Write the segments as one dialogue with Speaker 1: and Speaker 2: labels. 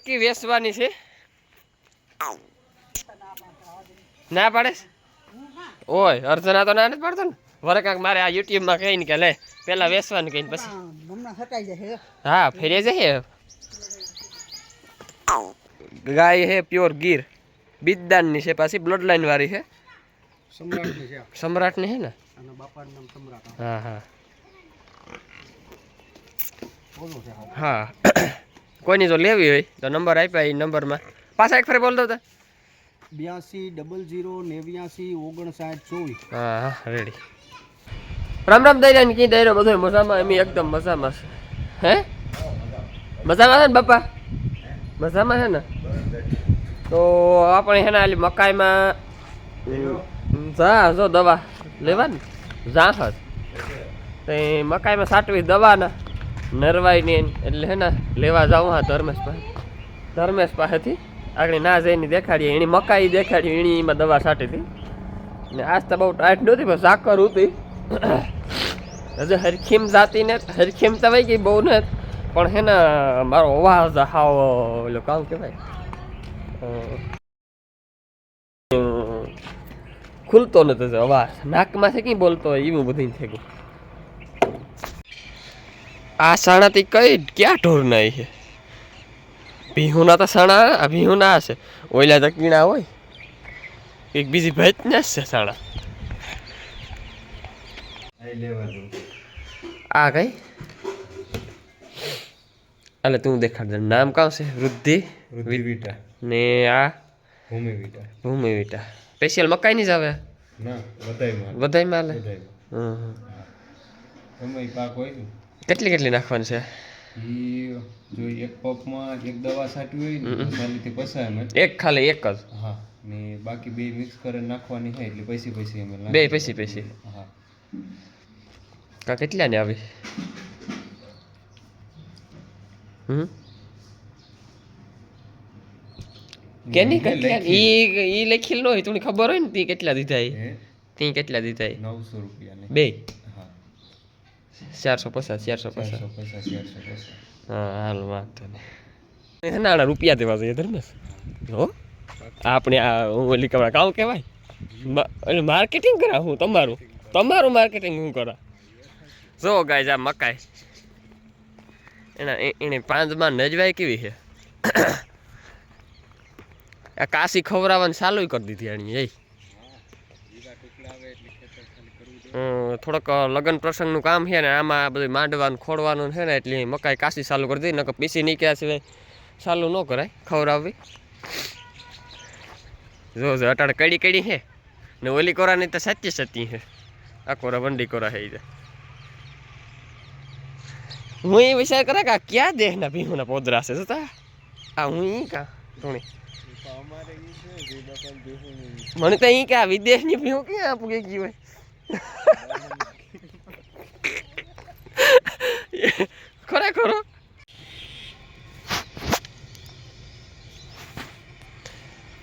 Speaker 1: બરકી વેચવાની છે. ના પાડે ઓય અર્ચના તો ના નથી પાડતો ને? વરે કાંક મારે આ યુટ્યુબમાં કહીને કે લે પેલા વેચવાનું કહીને પછી. હા ફેરે જઈએ ગાય હે પ્યોર ગીર. બિદ્દાનની છે પાછી બ્લડ લાઈન વાળી છે.
Speaker 2: સમ્રાટની છે.
Speaker 1: ને? હા હા. હા. કોઈની જો લેવી હોય તો નંબર આપ્યા એ નંબરમાં. પાછા એક ફરે બોલતો તો.
Speaker 2: બ્યાસી ડબલ જીરો નેવ્યાસી ઓગણસાઠ ચોવીસ.
Speaker 1: હા હા રેડી રામ રામ દઈ રહ્યા કી દઈ બધો મજામાં એમ એકદમ મજામાં છે. હે? મજામાં છે ને બાપા? મજામાં છે ને? તો આપણે છે ને આલી મકાઈમાં જા જો દવા લેવાની. જા હસ તો મકાઈમાં સાટવી દવાના. નરવાઈની નહીં એટલે હે ને, લેવા જાઉં હા ધર્મેશ પાસે ધર્મેશ પાસેથી. આગળ ના જઈને દેખાડીએ, એની મકાઈ દેખાડી એની એમાં દવા છાંટી હતી ને આજ તો બહુ ટાઈટ નહોતી, પણ સાકર હતી હજુ હરખીમ જાતી ને હરખીમ તો વહી ગઈ બહુ ને. પણ હે ને, મારો અવાજ હાવ ઓલો કામ કહેવાય? ખુલતો નતો અવાજ. નાકમાંથી કંઈ બોલતો હોય એવું બધું થઈ ગયું. આ સાણાથી કઈ ક્યાં ઢોર નાય છે? ભીહુના તો સાણા ભીહુના હશે. ઓઈલા તકીણા હોય. એક બીજી ભાઈ ને છે સાણા આ કઈ? એટલે તું દેખાડ દે. નામ કાં છે? વૃદ્ધિ?
Speaker 3: રુધિવિટા
Speaker 1: ને આ?
Speaker 3: ભૂમિવિટા.
Speaker 1: ભૂમિ વિટા સ્પેશિયલ મકાઈ ની જ આવે?
Speaker 3: ના બધાયમાં
Speaker 1: બધાયમાં લે
Speaker 3: બધાયમાં
Speaker 1: હમ હમ.
Speaker 3: પાક હોય
Speaker 1: કેટલી કેટલી નાખવાની છે?
Speaker 3: જો એક પપમાં એક દવા છાંટવી હોય ને મસાલીથી પસાય અમે
Speaker 1: એક ખાલી એક જ?
Speaker 3: હા ને બાકી બે મિક્સ કરીને નાખવાની હોય એટલે પૈસી પૈસી અમે
Speaker 1: બે. પૈસી પૈસી?
Speaker 3: હા.
Speaker 1: કા કેટલા ને આવી? હમ? કેની કેટલા? ઈ ઈ લખેલ ન હોય તું ખબર હોય ને તી કેટલા દીધા ઈ
Speaker 3: હે?
Speaker 1: તી કેટલા દીધા ઈ
Speaker 3: નવસો રૂપિયા ને
Speaker 1: બે. ચારસો પચાસ ચારસો પચાસ. હા હાલ વાંધો નહીં. એના રૂપિયા દેવા જઈએ ધર્મેશ હો? આપણે આ ઓલી કપડા કામ કહેવાય? એટલે માર્કેટિંગ કરા હું તમારું? તમારું માર્કેટિંગ હું કરા? જો ગાય જા મકાઈ. એના એને પાંચમાં નજવાય કેવી છે? આ કાશી ખવડાવવાની ચાલુ કરી દીધી એની એ હમ, થોડોક લગ્ન પ્રસંગનું કામ છે ને આમાં બધું માંડવાનું ખોડવાનું છે ને એટલે મકાઈ કાશી ચાલુ કરી દઈ નકર પીસી નીકળ્યા સિવાય ચાલુ ન કરાય ખવડાવવી. જો જો અટાણે કડી કડી છે ને ઓલી કોરાની તો સાચી સાચી છે. આ કોરા વંડી કોરા છે જાય. હું એ વિચાર કરે કે આ ક્યાં દેહના ભીમના પોદરા છે જોતા? આ હું ઈ કા ધૂણી? મને તો ઈ કે આ વિદેશની ભીમ ક્યાં પૂગી ગઈ હોય? ખરેખર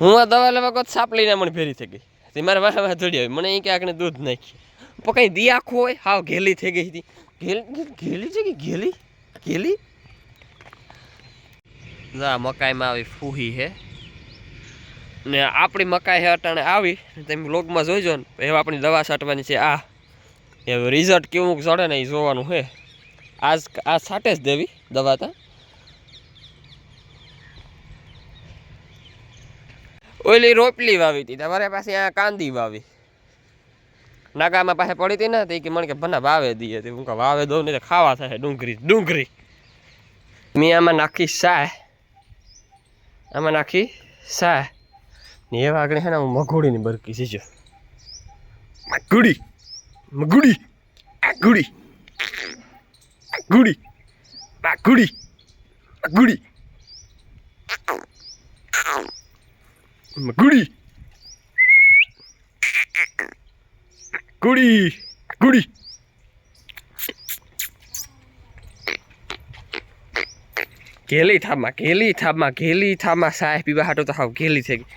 Speaker 1: હું આ દવા લેવા કોત સાપ લઈને મને ફેરી થઈ ગઈ. તે મારા વાહ વાહ જોડી આવી. મને એ કે આકને દૂધ નાખી. પણ કઈ દી આખું હોય? હાવ ઘેલી થઈ ગઈ હતી. ઘેલ, ઘેલી છે કે ઘેલી? ઘેલી? જા મકાઈમાં આવી ફૂહી હે ને આપણી મકાઈ હે અટાણે આવી. તમે લોગમાં જોઈજો ને. એવા આપણી દવા છાંટવાની છે આ. એ રિઝલ્ટ કેવું ચડે ને એ જોવાનું છે આજ આ છાંટે જ દેવી દવા તા. ઓલી રોપલી વાવી હતી તમારે પાસે આ કાંદી વાવી. નાગામાં પાસે પડી હતી ને તે કે મને કે ભના વાવે દઈએ તે. હું વાવે દઉં ને ખાવા થાય ડુંગળી ડુંગળી. મેં આમાં નાખી સાય. આમાં નાખી સાય. ને એવા આગળ છે ને હું મઘોડીની બરકી છે જો. મગુડી મગુડી આગુડી ગુડી આગુડી ગુડી આ ગુડી આ ગુડી મગુડી ગુડી ગુડી ઘેલી થામાં ઘેલી થામાં ઘેલી થામાં સાહેબ પીવા હાટો તો હાવ ઘેલી થઈ ગઈ.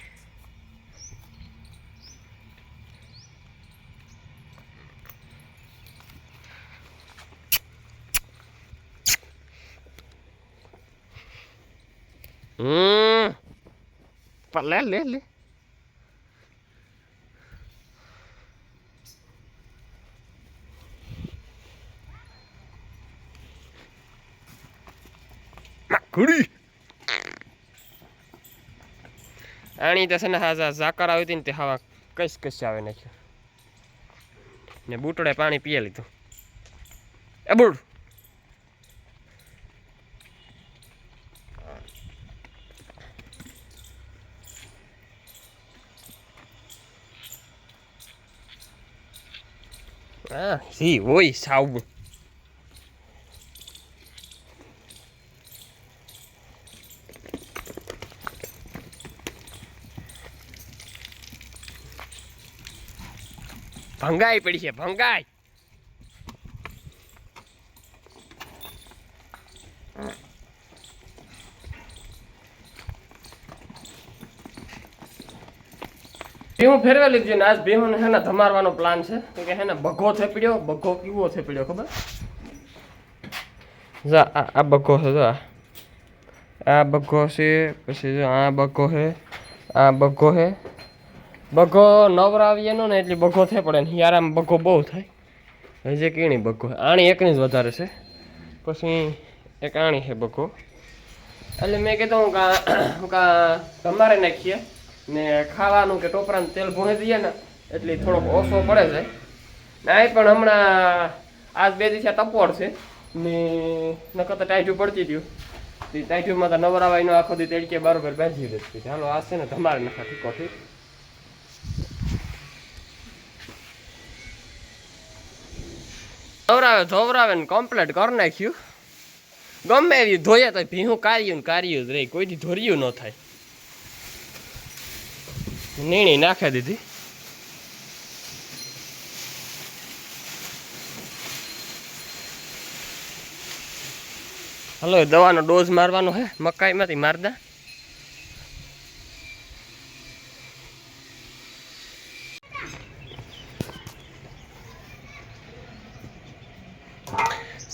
Speaker 1: હમ. પણ લે લે લે. ઘડી. આણી તો છે ને હા ઝાકર આવી હતી ને તે હવા કશ કશ આવે નાખ્યો. ને બૂટડે પાણી પીએ લીધું. એ બૂટ. Ah, sí, voy, salvo. ભંગાઈ પડી છે ભંગાઈ ભીહું ફેરવે લીધું છે ને, આજ ભીહું હે ને, ધમારવાનો પ્લાન છે. કે હે ને બગો થેપડ્યો બગો કેવો થેપડ્યો, ખબર? જા, આ બગો છે, જો, આ. બગો છે, પછી જો, આ બગો છે, આ બગો છે. બગો નવરાવીએ નો ને એટલે બગો થઈ પડે ને આમ બગો બહુ થાય. હજી કીણી બગો આણી એકની જ વધારે છે. પછી એક આણી છે બગો એટલે મેં કીધું હું કા હું કા, તમારે નાખીએ. ને ખાવાનું કે ટોપરાનું તેલ ભૂણી દઈએ ને, એટલે થોડોક ઓછો પડે છે. ને આ પણ હમણાં આજ બે દિવસે તપોર છે, ને નકર તો ટાઈઠું પડતી ગયું. તે ટાઈઠુંમાં તો નવરાવાઈનો આખો દી તેડકે બરોબર બેસી દેતી ચાલો આ છે ને તમારે નખા ઠીકો ઠીક. ધોવરાવે ધોવરાવે ને કમ્પ્લેટ કરી નાખ્યું. ગમે એવી ધોઈએ તો ભીહું કાર્યું ને કાર્યું જ રહી. કોઈથી ધોર્યું ન થાય. નીણી નાખી દીધી. હલો દવાનો ડોઝ મારવાનો હે, મકાઈમાંથી મારદા.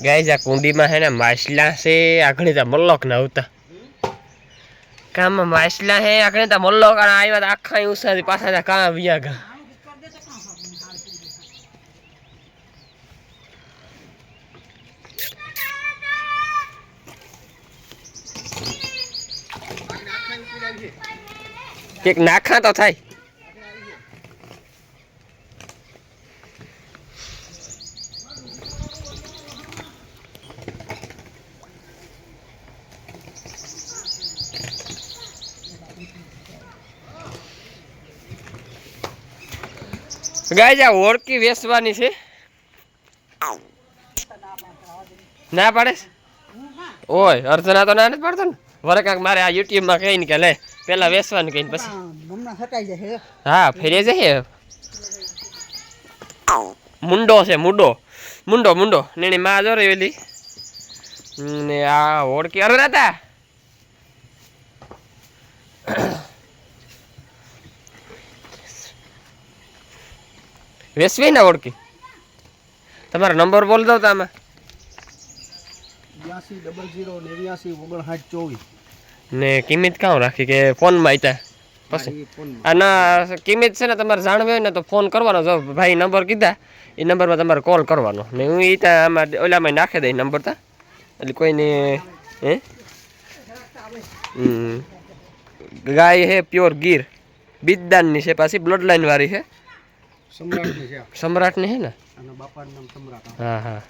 Speaker 1: ગાય આ કુંડીમાં હે ને માછલા છે આગળ ત્યાં મલ્લોક ના આવતા. કામમાં માછલા હે આગળ ત્યાં મલ્લોક અને આવ્યા તા આખા ઉસાથી પાછા ત્યાં કાં વ્યા ગા એક નાખા તો થાય. ગાય આ ઓળકી વેચવાની છે. ના પાડે ઓય અર્ચના તો ના નથી પાડતો ને? વરે કાંક મારે આ યુટ્યુબમાં કહીને કે લે પેલા વેચવાનું કહીને પછી. હા ફેરી જશે મુંડો છે મુંડો. મુંડો મુંડો. ને એની માં જો રેલી ને આ ઓળકી અરે દાદા વેસવી ને ઓળખી? તમારો નંબર બોલ દો તમે
Speaker 2: બ્યાસી ડબલ ઝીરો નેવ્યાસી ઓગણસાઠ ચોવીસ.
Speaker 1: ને કિંમત કાં રાખી કે ફોનમાં આયતા? પછી? આના કિંમત છે ને તમારે જાણવી હોય ને તો ફોન કરવાનો. જો ભાઈ નંબર કીધા એ નંબરમાં તમારે કોલ કરવાનો. ને હું એ ત્યાં આમાં ઓલામાં નાખી દઈ નંબર તા. એટલે કોઈને હે? હમ. ગાય હે પ્યોર ગીર. બીજદાનની છે પાછી બ્લડ લાઈન વાળી છે.
Speaker 2: સમ્રાટની છે.
Speaker 1: સમ્રાટની છે ને?
Speaker 2: અને બાપાનું નામ સમ્રાટ
Speaker 1: હા. હા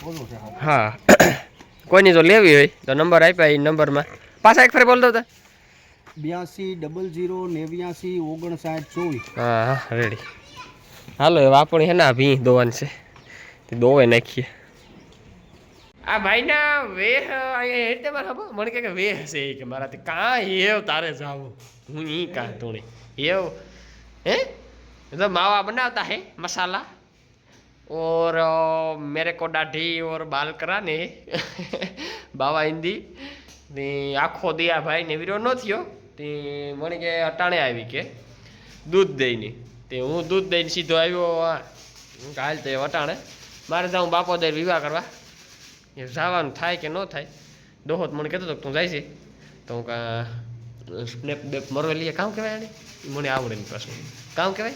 Speaker 2: બોલો હા.
Speaker 1: કોઈની જો લેવી હોય તો નંબર આપ્યા એ નંબરમાં. પાછા એક ફરી બોલ દો તા.
Speaker 2: બ્યાસી ડબલ ઝીરો નેવ્યાસી ઓગણસાઠ ચોવીસ.
Speaker 1: હા હા રેડી હાલો એ આપણે હે ના ભીં દોવાનું છે. તે દોવે નાખીએ. આ ભાઈના વેહ અહીંયા એટલે મારે મને કે વેહ છે કે મારાથી કાં હેવ તારે જાવું. હું ઈ કાં તુણે એવ હે એ તો માવા બનાવતા હે મસાલા और अ, मेरे को दाढ़ी और बाल कराने બાવા હિન્દી ને આખો દી આ ભાઈને વિરો ન થયો તે મને કે અટાણે આવી કે દૂધ દઈને તે હું દૂધ દઈને સીધો આવ્યો આ હું કે હાલ તો એ અટાણે મારે જાઉં બાપો દે વિવાહ કરવા એ જવાનું થાય કે ન થાય દોહો તો મને કહેતો હતો કે તું જાય છે તો હું કા સ્નેપ બેપ મરવે લઈએ કામ કહેવાય એને મને આવડે નહીં પ્રશ્ન. કામ કહેવાય?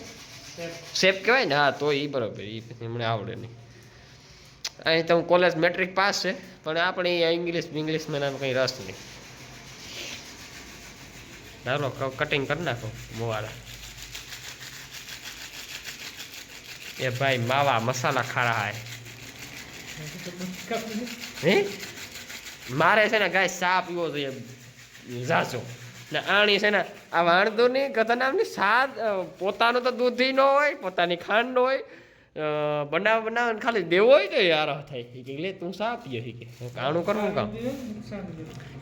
Speaker 1: શેપ કહેવાય ને? હા તો એ બરાબર એ મને આવડે નહીં. અહીં તો હું કોલેજ મેટ્રિક પાસ છે પણ આપણે ઇંગ્લિશ ઇંગ્લિશમાં એનામાં કંઈ રસ નહીં. ધારો કટિંગ કરી નાખો મોવાળા. એ ભાઈ માવા મસાલા ખારા હાય. હે? મારે છે ને ગાય સા પીવો જોઈએ. ઝાઝો ને આણી છે ને આ વાણતું નહીં કથા નામની સા પોતાનું તો દૂધી ન હોય પોતાની ખાંડ ન હોય બનાવ બનાવ ખાલી દેવો હોય તો યાર થાય. એટલે કે લે તું સાપીએ કે કાણું કરવું કામ?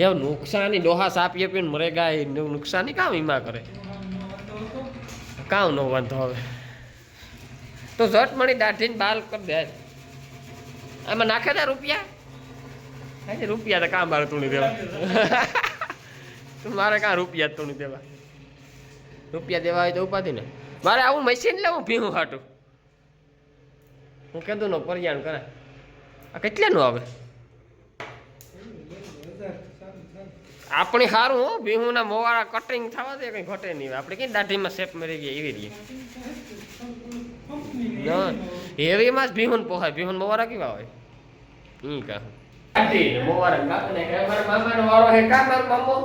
Speaker 1: એવું નુકસાની ડોહા સાપીએ પીને મરે ગાયનું નુકસાની કામ ઈમાં કરે? કામ નો વાંધો હવે તો ઝટ મળી દાઢીને બાલ કરી દે. આમાં નાખે દે રૂપિયા? રૂપિયા તો કામ બાર તું દેવા મારે કાં રૂપિયા તો નહીં દેવા. રૂપિયા દેવા હોય તો ઉપાધિ ને. મારે આવું મશીન લેવું ભીહું હાટું. હું કીધું નો પરિયાણ કરે આ કેટલાનું આવે? આપણે સારું હો ભીહુના મોવાળા કટિંગ થવા દે કંઈ ઘટે નહીં. આપણે કઈ દાઢીમાં શેપ મરી ગયા એવી રીતે. હેવીમાં જ ભીહુન પોહાય. ભીહુન મોવાળા કેવા હોય? હમ કહું. દાઢી મોવાળા કાપને કે મામાનો વારો હે કા મામો?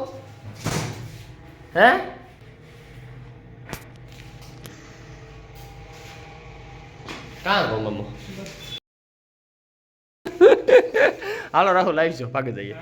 Speaker 1: હે કા ગો મામો હાલો રાહુલ આવી જાઓ ભાગી જઈએ